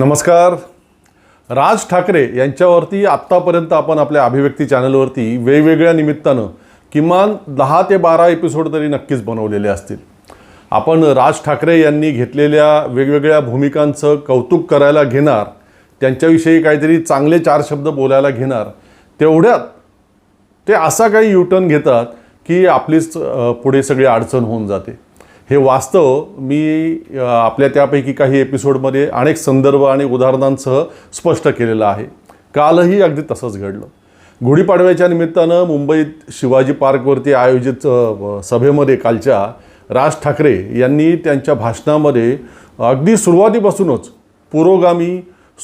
नमस्कार. राज ठाकरे यांच्यावरती आत्तापर्यंत आपण आपल्या अभिव्यक्ती चॅनलवरती वेगवेगळ्या निमित्तानं किमान दहा ते बारा एपिसोड तरी नक्कीच बनवलेले असतील. आपण राज ठाकरे यांनी घेतलेल्या वेगवेगळ्या भूमिकांचं कौतुक करायला घेणार त्यांच्याविषयी काहीतरी चांगले चार शब्द बोलायला घेणार तेवढ्यात ते असा काही युटर्न घेतात की आपलीच पुढे सगळी अडचण होऊन जाते. हे वास्तव मी आपल्या त्यापैकी काही एपिसोडमध्ये अनेक संदर्भ आणि उदाहरणांसह स्पष्ट केलेलं आहे. कालही अगदी तसंच घडलं. गुढीपाडव्याच्या निमित्तानं मुंबईत शिवाजी पार्कवरती आयोजित सभेमध्ये कालच्या राज ठाकरे यांनी त्यांच्या भाषणामध्ये अगदी सुरुवातीपासूनच पुरोगामी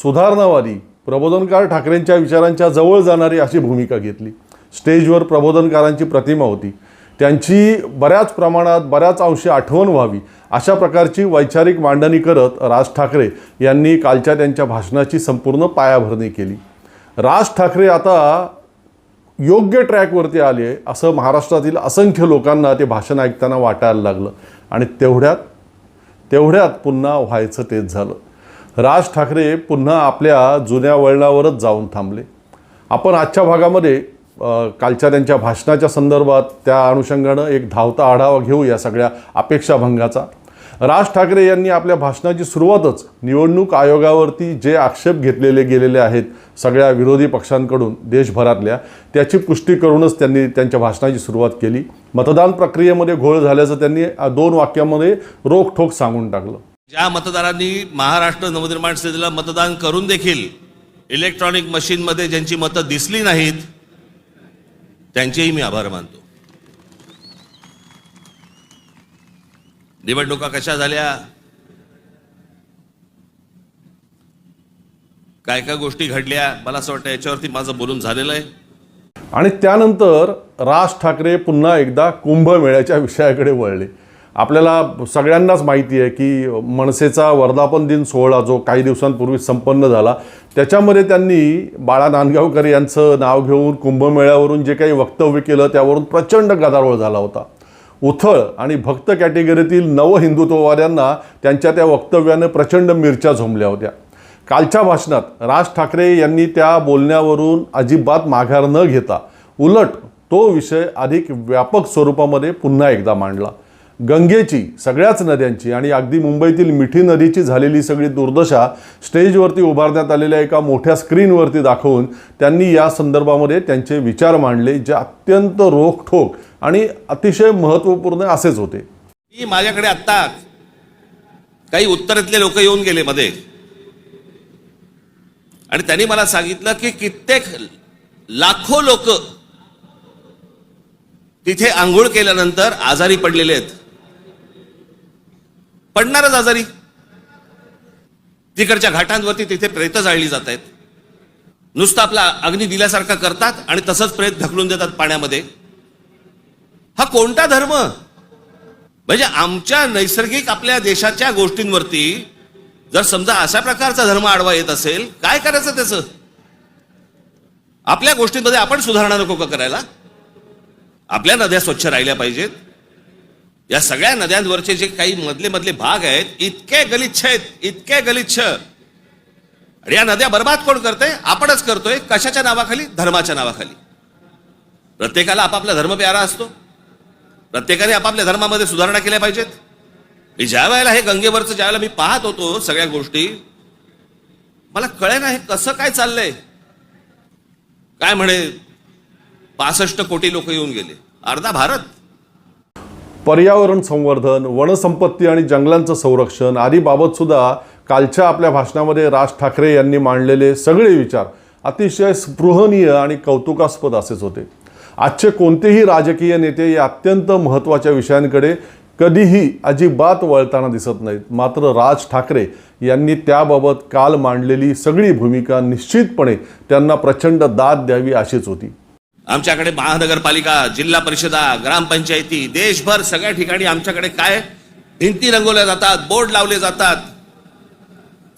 सुधारणावादी प्रबोधनकार ठाकरेंच्या विचारांच्या जवळ जाणारी अशी भूमिका घेतली. स्टेजवर प्रबोधनकारांची प्रतिमा होती. त्यांची बऱ्याच प्रमाणात बऱ्याच अंशी आठवण व्हावी अशा प्रकारची वैचारिक मांडणी करत राज ठाकरे यांनी कालच्या त्यांच्या भाषणाची संपूर्ण पायाभरणी केली. राज ठाकरे आता योग्य ट्रॅकवरती आले असं महाराष्ट्रातील असंख्य लोकांना ते भाषण ऐकताना वाटायला लागलं. आणि तेवढ्यात तेवढ्यात पुन्हा व्हायचं तेच झालं. राज ठाकरे पुन्हा आपल्या जुन्या वळणावरच जाऊन थांबले. आपण आजच्या भागामध्ये कालच्या त्यांच्या भाषणाच्या संदर्भात त्या अनुषंगानं एक धावता आढावा घेऊ या सगळ्या अपेक्षाभंगाचा. राज ठाकरे यांनी आपल्या भाषणाची सुरुवातच निवडणूक आयोगावरती जे आक्षेप घेतलेले गेलेले आहेत सगळ्या विरोधी पक्षांकडून देशभरातल्या त्याची पुष्टी करूनच त्यांनी त्यांच्या भाषणाची सुरुवात केली. मतदान प्रक्रियेमध्ये घोळ झाल्याचं त्यांनी दोन वाक्यामध्ये रोखठोक सांगून टाकलं. ज्या मतदारांनी महाराष्ट्र नवनिर्माण सेनेला मतदान करून देखील इलेक्ट्रॉनिक मशीनमध्ये ज्यांची मतं दिसली नाहीत त्यांचेही मी आभार मानतो. निवडणुका कशा झाल्या? काय काय गोष्टी घडल्या? मला असं वाटतं याच्यावरती माझं बोलून झालेलं आहे. आणि त्यानंतर राज ठाकरे पुन्हा एकदा कुंभमेळ्याच्या विषयाकडे वळले. आपल्याला सगळ्यांनाच माहिती आहे की मनसेचा वर्धापन दिन सोहळा जो काही दिवसांपूर्वी संपन्न झाला त्याच्यामध्ये त्यांनी बाळा नांदगावकर यांचं नाव घेऊन कुंभमेळ्यावरून जे काही वक्तव्य केलं त्यावरून प्रचंड गदारोळ झाला होता. उथळ आणि भक्त कॅटेगरीतील नवहिंदुत्ववाद्यांना त्यांच्या त्या वक्तव्यानं प्रचंड मिरच्या झोंबल्या होत्या. कालच्या भाषणात राज ठाकरे यांनी त्या बोलण्यावरून अजिबात माघार न घेता उलट तो विषय अधिक व्यापक स्वरूपामध्ये पुन्हा एकदा मांडला. गंगेची सगळ्याच नद्यांची आणि अगदी मुंबईतील मिठी नदीची झालेली सगळी दुर्दशा स्टेजवरती उभारण्यात आलेल्या एका मोठ्या स्क्रीनवरती दाखवून त्यांनी या संदर्भामध्ये त्यांचे विचार मांडले जे अत्यंत रोखठोक आणि अतिशय महत्त्वपूर्ण असेच होते. की माझ्याकडे आत्ता काही उत्तरेतले लोक येऊन गेले मध्ये. आणि त्यांनी मला सांगितलं की कित्येक लाखो लोक तिथे आंघोळ केल्यानंतर आजारी पडलेले आहेत. पडणारच आजारी. तिकडच्या घाटांवरती तिथे प्रेत जाळली जात आहेत. नुसतं आपला अग्नी दिल्यासारखा करतात आणि तसंच प्रेत ढकलून देतात पाण्यामध्ये. हा कोणता धर्म? म्हणजे आमच्या नैसर्गिक आपल्या देशाच्या गोष्टींवरती जर समजा अशा प्रकारचा धर्म आडवा येत असेल काय करायचं त्याचं? आपल्या गोष्टींमध्ये आपण सुधारणा नको का करायला? आपल्या नद्या स्वच्छ राहिल्या पाहिजेत. या सगळ्या नद्यांवरचे जे काही मधले मधले भाग आहेत इतके गलिच्छ आहेत इतके गलिच्छ. या नद्या बर्बाद कोण करतोय? आपणच करतोय. कशाच्या नावाखाली? धर्माच्या नावाखाली. प्रत्येकाला आपापला धर्म प्यारा असतो. प्रत्येकाने आपापल्या धर्मामध्ये सुधारणा केल्या पाहिजेत. मी ज्या वेळेला हे गंगेवरचं ज्या वेळेला मी पाहत होतो सगळ्या गोष्टी मला कळे ना हे कसं काय चाललंय. काय म्हणे? पासष्ट कोटी लोक येऊन गेले. अर्धा भारत. पर्यावरण संवर्धन वनसंपत्ती आणि जंगलांचं संरक्षण आदीबाबत सुद्धा कालच्या आपल्या भाषणामध्ये राज ठाकरे यांनी मांडलेले सगळे विचार अतिशय स्पृहणीय आणि कौतुकास्पद असेच होते. आजचे कोणतेही राजकीय नेते या अत्यंत महत्त्वाच्या विषयांकडे कधीही अजिबात वळताना दिसत नाहीत. मात्र राज ठाकरे यांनी त्याबाबत काल मांडलेली सगळी भूमिका निश्चितपणे त्यांना प्रचंड दाद द्यावी अशीच होती. आमच्याकडे महानगरपालिका जिल्हा परिषदा ग्रामपंचायती देशभर सगळ्या ठिकाणी आमच्याकडे काय? भिंती रंगवल्या जातात बोर्ड लावले जातात.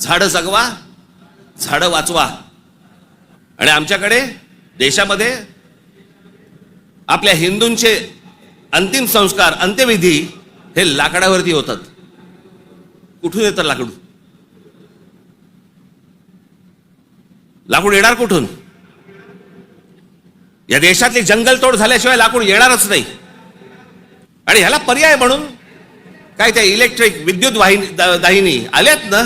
झाडं जगवा झाडं वाचवा. आणि आमच्याकडे देशामध्ये आपल्या हिंदूंचे अंतिम संस्कार अंत्यविधी हे लाकडावरती होतात. कुठून येतं लाकूड? लाकूड येणार कुठून? या देशातली जंगलतोड झाल्याशिवाय लाकूड येणारच नाही. आणि ह्याला पर्याय म्हणून काय त्या इलेक्ट्रिक विद्युत वाहिनी दाहिनी आल्यात ना?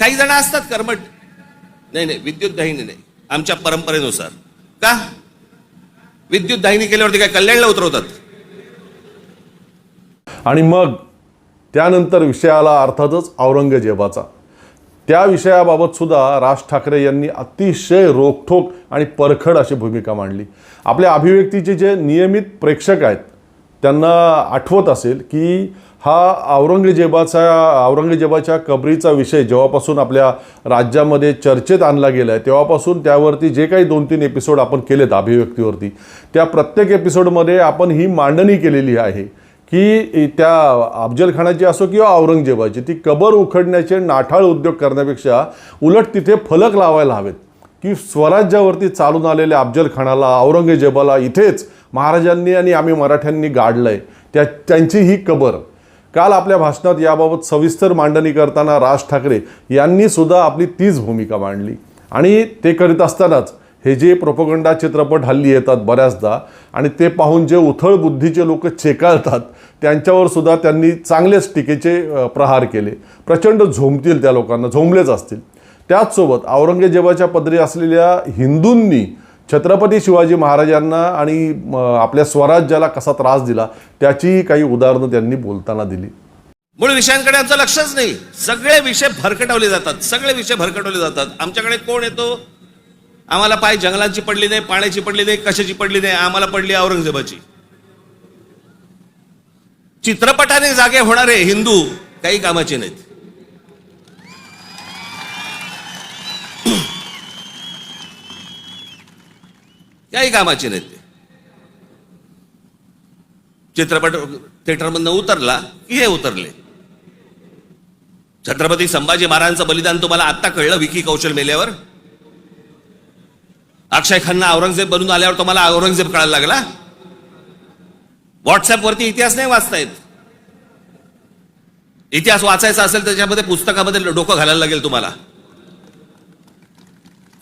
काही जण असतात कर्मट नाही नाही विद्युत दाहिनी नाही. आमच्या परंपरेनुसार. का? विद्युत दाहिनी केल्यावरती काय कल्याणला उतरवतात? आणि मग त्यानंतर विषय आला अर्थातच औरंगजेबाचा. त्या विषयाबाबत सुद्धा राज ठाकरे यांनी अतिशय रोखठोक आणि परखड अशी भूमिका मांडली. आपल्या अभिव्यक्तीचे जे नियमित प्रेक्षक आहेत त्यांना आठवत असेल की हा औरंगजेबाचा औरंगजेबाच्या कबरीचा विषय जेव्हापासून आपल्या राज्यामध्ये चर्चेत आणला गेला आहे तेव्हापासून त्यावरती जे काही दोन तीन एपिसोड आपण केलेत अभिव्यक्तीवरती त्या प्रत्येक एपिसोडमध्ये आपण ही मांडणी केलेली आहे. की त्या अफजलखानाची असो किंवा औरंगजेबाची ती कबर उखडण्याचे नाठाळ उद्योग करण्यापेक्षा उलट तिथे फलक लावायला हवेत. की स्वराज्यावरती चालून आलेल्या अफजलखानाला औरंगजेबाला इथेच महाराजांनी आणि आम्ही मराठ्यांनी गाडलं आहे त्या त्यांची ही कबर. काल आपल्या भाषणात याबाबत सविस्तर मांडणी करताना राज ठाकरे यांनी सुद्धा आपली तीच भूमिका मांडली. आणि ते करीत असतानाच हे जे प्रोपोगंडा चित्रपट हल्ली येतात बऱ्याचदा आणि ते पाहून जे उथळ बुद्धीचे लोक चेकाळतात त्यांच्यावर सुद्धा त्यांनी चांगलेच टीकेचे प्रहार केले. प्रचंड झोंबतील त्या लोकांना झोंबलेच असतील. त्याचसोबत औरंगजेबाच्या पदरी असलेल्या हिंदूंनी छत्रपती शिवाजी महाराजांना आणि आपल्या स्वराज्याला कसा त्रास दिला त्याचीही काही उदाहरणं त्यांनी बोलताना दिली. मूळ विषयांकडे आमचं लक्षच नाही. सगळे विषय भरकटवले जातात. सगळे विषय भरकटवले जातात. आमच्याकडे कोण येतो? आम्हाला पाय जंगलांची पडली नाही पाण्याची पडली नाही कशाची पडली नाही आम्हाला पडली औरंगजेबाची. चित्रपटाने जागे होणारे हिंदू काही कामाचे नाहीत. काही कामाचे नाहीत चित्रपट थिएटरमधनं उतरला की हे उतरले. छत्रपती संभाजी महाराजांचं बलिदान तुम्हाला आत्ता कळलं विकी कौशल मेल्यावर? अक्षय खन्ना औरंगजेब बनून आल्यावर तुम्हाला औरंगजेब कळायला लागला? व्हॉट्सअपवरती इतिहास नाही वाचता येत इतिहास वाचायचा असेल त्याच्यामध्ये पुस्तकामध्ये डोकं घालायला लागेल तुम्हाला.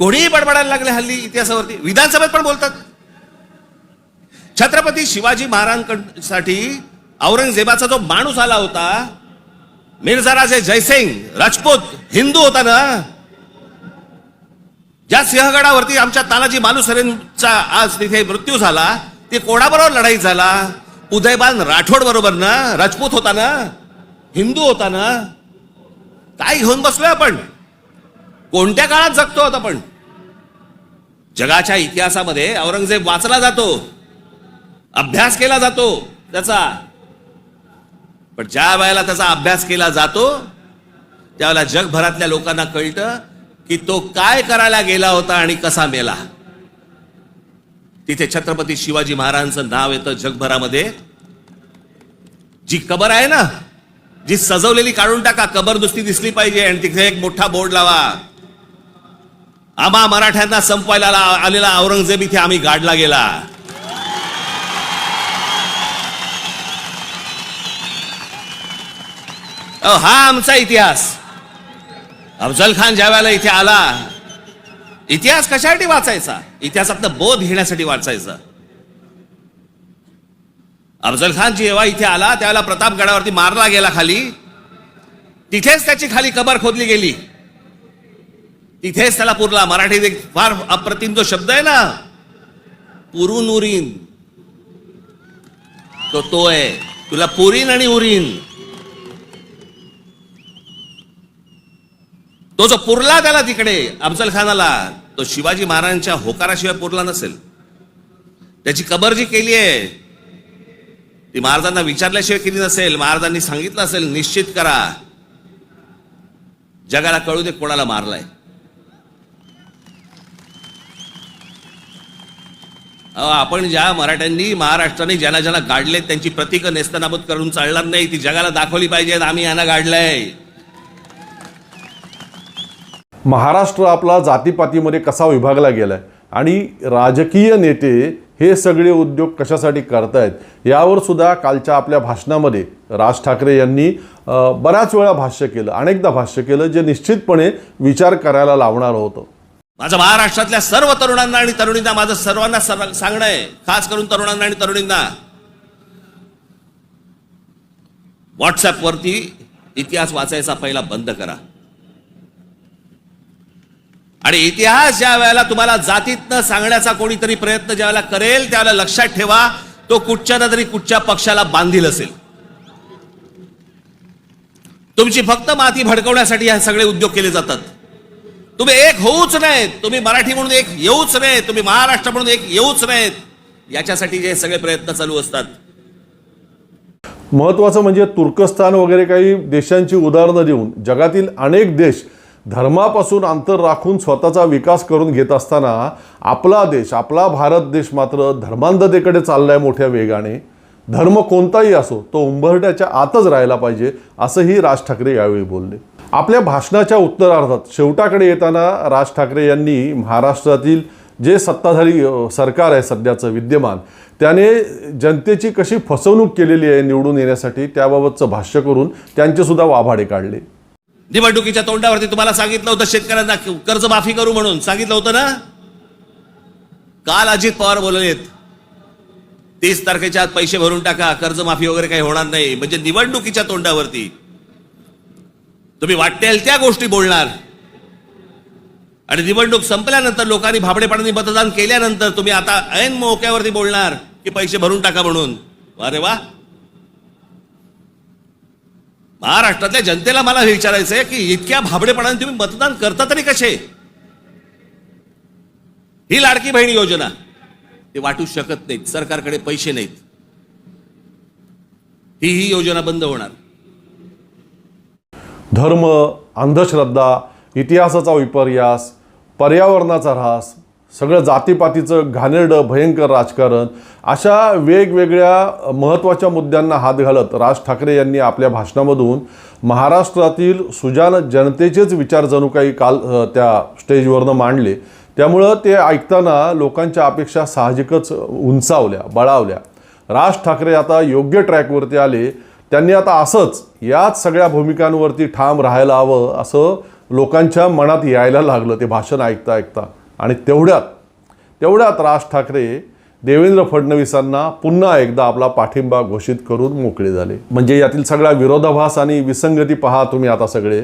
कोणीही बडबडायला लागले हल्ली इतिहासावरती. विधानसभेत पण बोलतात. छत्रपती शिवाजी महाराजांसाठी औरंगजेबाचा जो माणूस आला होता मिर्झा राजे जयसिंग राजपूत हिंदू होता ना ज्या सिंहगडावरती आमच्या तानाजी मालुसरेंचा आज तिथे मृत्यू झाला ते कोणाबरोबर लढाई झाला? उदयबान राठोड बरोबर ना? राजपूत होता ना? हिंदू होता ना? काय घेऊन बसलोय आपण. कोणत्या काळात जगतो आता आपण? जगाच्या इतिहासामध्ये औरंगजेब वाचला जातो. अभ्यास केला जातो त्याचा. पण ज्या वेळेला त्याचा अभ्यास केला जातो त्यावेळेला जगभरातल्या लोकांना कळतं की तो काय करायला गेला होता आणि कसा मेला. तिथे छत्रपती शिवाजी महाराजांचं नाव येतं जगभरामध्ये. जी कबर आहे ना जी सजवलेली काढून टाका कबर नुसती दिसली पाहिजे आणि तिथे एक मोठा बोर्ड लावा. आम्हा मराठ्यांना संपवायला आलेला औरंगजेब इथे आम्ही गाडला गेला. अहो, हा आमचा इतिहास. अफजल खान ज्या वेळेला इथे आला इतिहास कशासाठी वाचायचा? इतिहासातनं बोध घेण्यासाठी वाचायचा. अफजल खान जेव्हा इथे आला त्यावेळेला प्रतापगडावरती मारला गेला खाली. तिथेच त्याची खाली कबर खोदली गेली. तिथेच त्याला पुरला. मराठीत एक फार अप्रतिम जो शब्द आहे ना पुरून उरीन. तो तो आहे. तुला पुरीन आणि उरीन. तो जो पुरला त्याला तिकडे अफजल खानाला तो शिवाजी महाराजांच्या होकाराशिवाय पुरला नसेल. त्याची कबर जी केली आहे ती महाराजांना विचारल्याशिवाय केली नसेल महाराजांनी सांगितलं असेल निश्चित करा. जगाला कळू दे कोणाला मारलाय. अहो, आपण ज्या मराठ्यांनी महाराष्ट्राने ज्यांना ज्यांना गाडले त्यांची प्रतीक नेस्तनाबूत करून चालणार नाही ती जगाला दाखवली पाहिजे आम्ही यांना गाडलंय. महाराष्ट्र आपला जातीपातीमध्ये कसा विभागला गेलाय? आणि राजकीय नेते हे सगळे उद्योग कशासाठी करतायत? यावर सुद्धा कालच्या आपल्या भाषणामध्ये राज ठाकरे यांनी बऱ्याच वेळा भाष्य केलं. अनेकदा भाष्य केलं जे निश्चितपणे विचार करायला लावणारं होतं. माझं महाराष्ट्रातल्या सर्व तरुणांना आणि तरुणींना माझं सर्वांना सांगणं आहे खास करून तरुणांना आणि तरुणींना. व्हॉट्सअपवरती इतिहास वाचायचा पहिला बंद करा. आणि इतिहास ज्या वेळेला तुम्हाला जातीतनं सांगण्याचा कोणीतरी प्रयत्न ज्या वेळेला करेल त्यावेळेला लक्षात ठेवा तो कुठच्या ना तरी कुठच्या पक्षाला बांधील असेल. तुमची फक्त माती भडकवण्यासाठी हे सगळे उद्योग केले जातात. तुम्ही एक होऊच नाहीत तुम्ही मराठी म्हणून एक येऊच नाहीत तुम्ही महाराष्ट्र म्हणून एक येऊच नाहीत याच्यासाठी जे सगळे प्रयत्न चालू असतात. महत्त्वाचं म्हणजे तुर्कस्तान वगैरे काही देशांची उदाहरणं देऊन जगातील अनेक देश धर्मापासून अंतर राखून स्वतःचा विकास करून घेत असताना आपला देश आपला भारत देश मात्र धर्मांधतेकडे चाललाय मोठ्या वेगाने. धर्म कोणताही असो तो उंबरट्याच्या आतच राहायला पाहिजे असंही राज ठाकरे यावेळी बोलले. आपल्या भाषणाच्या उत्तरार्धात शेवटाकडे येताना राज ठाकरे यांनी महाराष्ट्रातील जे सत्ताधारी सरकार आहे सध्याचं विद्यमान त्याने जनतेची कशी फसवणूक केलेली आहे निवडून येण्यासाठी त्याबाबतचं भाष्य करून त्यांचेसुद्धा वाभाडे काढले. निवडणुकीच्या तोंडावरती तुम्हाला सांगितलं होतं शेतकऱ्यांना कर्ज माफी करू म्हणून. सांगितलं होतं ना? काल अजित पवार बोललेत तीस तारखेच्या आत पैसे भरून टाका कर्जमाफी वगैरे काही होणार नाही. म्हणजे निवडणुकीच्या तोंडावरती. तुम्ही वाटेल त्या गोष्टी बोलणार. आणि निवडणूक संपल्यानंतर लोकांनी भाबडेपणाने मतदान केल्यानंतर तुम्ही आता ऐन मोक्यावरती बोलणार की पैसे भरून टाका म्हणून. अरे वा! महाराष्ट्रातल्या जनतेला मला हे विचारायचं आहे की इतक्या भाबडेपणाने तुम्ही मतदान करता तरी कसे? ही लाडकी बहीण योजना. ते वाटू शकत नाहीत सरकारकडे पैसे नाहीत. ही ही योजना बंद होणार. धर्म अंधश्रद्धा इतिहासाचा विपर्यास पर्यावरणाचा ऱ्हास सगळं जातीपातीचं घाणेरडं भयंकर राजकारण अशा वेगवेगळ्या महत्त्वाच्या मुद्द्यांना हात घालत राज ठाकरे यांनी आपल्या भाषणामधून महाराष्ट्रातील सुजान जनतेचेच विचार जणू काही काल त्या स्टेजवरनं मांडले. त्यामुळं ते ऐकताना लोकांच्या अपेक्षा साहजिकच उंचावल्या बळावल्या. राज ठाकरे आता योग्य ट्रॅकवरती आले. त्यांनी आता असंच याच सगळ्या भूमिकांवरती ठाम राहायला हवं असं लोकांच्या मनात यायला लागलं ते भाषण ऐकता ऐकता आणि तेवढ्यात तेवढ्यात राज ठाकरे देवेंद्र फडणवीसांना पुन्हा एकदा आपला पाठिंबा घोषित करून मोकळे झाले. म्हणजे यातील सगळा विरोधाभास आणि विसंगती पहा तुम्ही आता सगळे.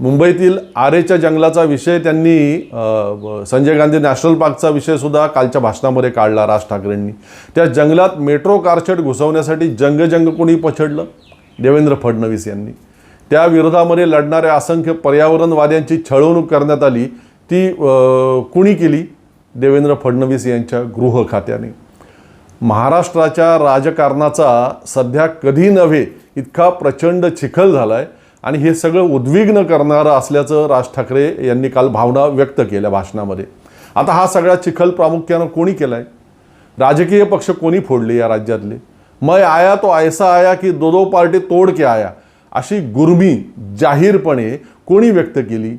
मुंबईतील आरेच्या जंगलाचा विषय त्यांनी संजय गांधी नॅशनल पार्कचा विषयसुद्धा कालच्या भाषणामध्ये काढला राज ठाकरेंनी. त्या जंगलात मेट्रो कारशेड घुसवण्यासाठी जंगजंग कोणी पछडलं? देवेंद्र फडणवीस यांनी. त्या विरोधामध्ये लढणाऱ्या असंख्य पर्यावरणवाद्यांची छळवणूक करण्यात आली. ती कुणी केली? देवेंद्र फडणवीस यांच्या गृह खात्याने. महाराष्ट्राच्या राजकारणाचा सध्या कधी नव्हे इतका प्रचंड चिखल झाला आहे आणि हे सगळं उद्विग्न करणारं असल्याचं राज ठाकरे यांनी काल भावना व्यक्त केल्या भाषणामध्ये. आता हा सगळा चिखल प्रामुख्यानं कोणी केला आहे राजकीय पक्ष कोणी फोडले या राज्यातले? मग आया तो ऐसा आया की दो दो पार्टी तोड के आया अशी गुरमी जाहीरपणे कोणी व्यक्त केली?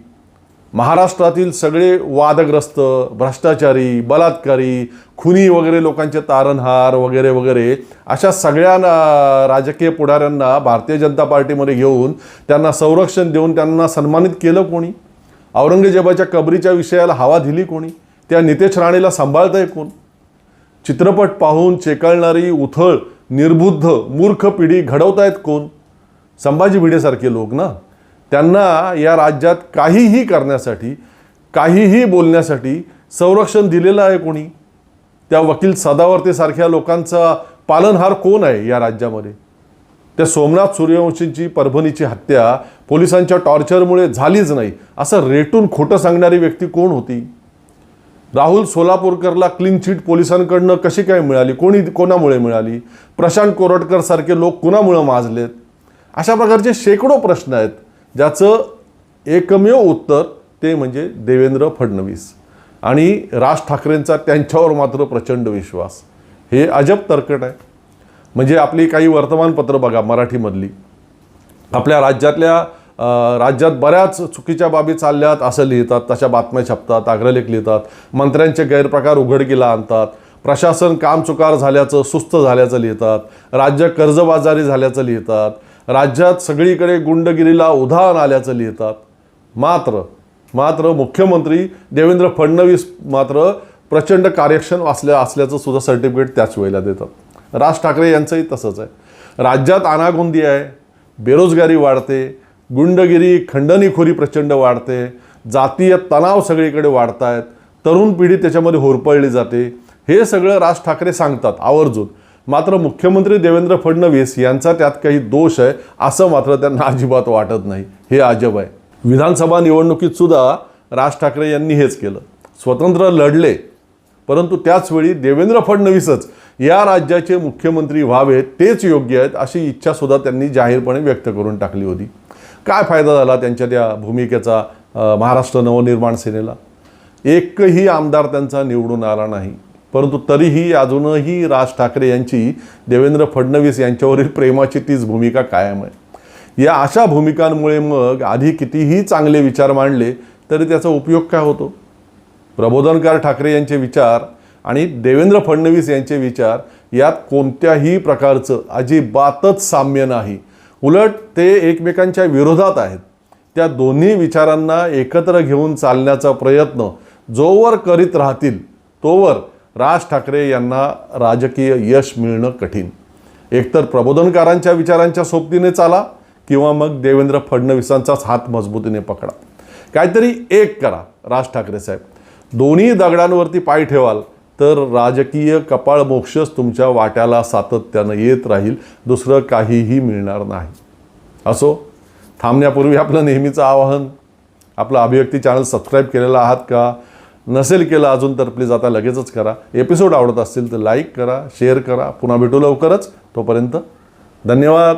महाराष्ट्रातील सगळे वादग्रस्त भ्रष्टाचारी बलात्कारी खुनी वगैरे लोकांचे तारणहार वगैरे वगैरे अशा सगळ्या राजकीय पुढाऱ्यांना भारतीय जनता पार्टीमध्ये घेऊन त्यांना संरक्षण देऊन त्यांना सन्मानित केलं कोणी? औरंगजेबाच्या कबरीच्या विषयाला हवा दिली कोणी? त्या नितेश राणेला सांभाळतंय कोण? चित्रपट पाहून चेकाळणारी उथळ निर्बुद्ध मूर्ख पिढी घडवतायत कोण? संभाजी भिडेसारखे लोक ना? त्यांना या राज्यात काहीही करण्यासाठी काहीही बोलण्यासाठी संरक्षण दिलेलं आहे कोणी? त्या वकील सदावर्तेसारख्या लोकांचा पालनहार कोण आहे या राज्यामध्ये? त्या सोमनाथ सूर्यवंशींची परभणीची हत्या पोलिसांच्या टॉर्चरमुळे झालीच नाही असं रेटून खोटं सांगणारी व्यक्ती कोण होती? राहुल सोलापूरकरला क्लीन चिट पोलिसांकडनं कशी काय मिळाली? कोणी कोणामुळे मिळाली? प्रशांत कोरटकर सारखे लोक कुणामुळं माजलेत? अशा प्रकारचे शेकडो प्रश्न आहेत. ज्याचं एकमेव उत्तर ते म्हणजे देवेंद्र फडणवीस. आणि राज ठाकरेंचा त्यांच्यावर मात्र प्रचंड विश्वास. हे अजब तर्कट आहे. म्हणजे आपली काही वर्तमानपत्र बघा मराठीमधली. आपल्या राज्यातल्या राज्यात बऱ्याच चुकीच्या बाबी चालल्यात असं लिहितात तशा बातम्या छापतात अग्रलेख लिहितात मंत्र्यांचे गैरप्रकार उघडकीला आणतात प्रशासन कामचुकार झाल्याचं सुस्त झाल्याचं लिहितात राज्य कर्जबाजारी झाल्याचं लिहितात राज्यात सगळीकडे गुंडगिरीला उधाण आल्याचं लिहितात. मात्र मात्र मुख्यमंत्री देवेंद्र फडणवीस मात्र प्रचंड कार्यक्षम असल्या असल्याचं सुद्धा सर्टिफिकेट त्याच वेळेला देतात. राज ठाकरे यांचंही तसंच आहे. राज्यात अनागोंदी आहे बेरोजगारी वाढते गुंडगिरी खंडणीखोरी प्रचंड वाढते जातीय तणाव सगळीकडे वाढत आहेत तरुण पिढी त्याच्यामध्ये होरपळली जाते. हे सगळं राज ठाकरे सांगतात आवर्जून. मात्र मुख्यमंत्री देवेंद्र फडणवीस यांचा त्यात काही दोष आहे असं मात्र त्यांना अजिबात वाटत नाही. हे अजब आहे. विधानसभा निवडणुकीत सुद्धा राज ठाकरे यांनी हेच केलं. स्वतंत्र लढले परंतु त्याचवेळी देवेंद्र फडणवीसच या राज्याचे मुख्यमंत्री व्हावेत तेच योग्य आहेत अशी इच्छासुद्धा त्यांनी जाहीरपणे व्यक्त करून टाकली होती. काय फायदा झाला त्यांच्या त्या भूमिकेचा महाराष्ट्र नवनिर्माण सेनेला? एकही आमदार त्यांचा निवडून आला नाही. परंतु तरीही अजूनही राज ठाकरे यांची देवेंद्र फडणवीस यांच्यावरील प्रेमाची तीच भूमिका कायम आहे. या अशा भूमिकांमुळे मग आधी कितीही चांगले विचार मांडले तरी त्याचा उपयोग काय होतो? प्रबोधनकार ठाकरे यांचे विचार आणि देवेंद्र फडणवीस यांचे विचार यात कोणत्याही प्रकारचं अजिबातच साम्य नाही. उलट ते एकमेकांच्या विरोधात आहेत. त्या दोन्ही विचारांना एकत्र घेऊन चालण्याचा प्रयत्न जोवर करीत राहतील तोवर राज ठाकरे यांना राजकीय यश मिळणं कठीण. एकतर प्रबोधनकारांच्या विचारांच्या सोबतीने चाला किंवा मग देवेंद्र फडणवीसांचाच हात मजबूतीने पकडा. काहीतरी एक करा राज ठाकरे साहेब. दोन्ही दगडांवरती पाय ठेवाल तर राजकीय कपाळ मोक्षच तुमच्या वाट्याला सातत्यानं येत राहील दुसरं काहीही मिळणार नाही. असो थांबण्यापूर्वी आपलं नेहमीचं आवाहन. आपलं अभिव्यक्ती चॅनल सबस्क्राईब केलेलं आहात का? नसेल केलं अजून तर प्लीज आता लगेचच करा. एपिसोड आवडत असतील तर लाईक करा शेअर करा. पुन्हा भेटू लवकरच. तोपर्यंत धन्यवाद.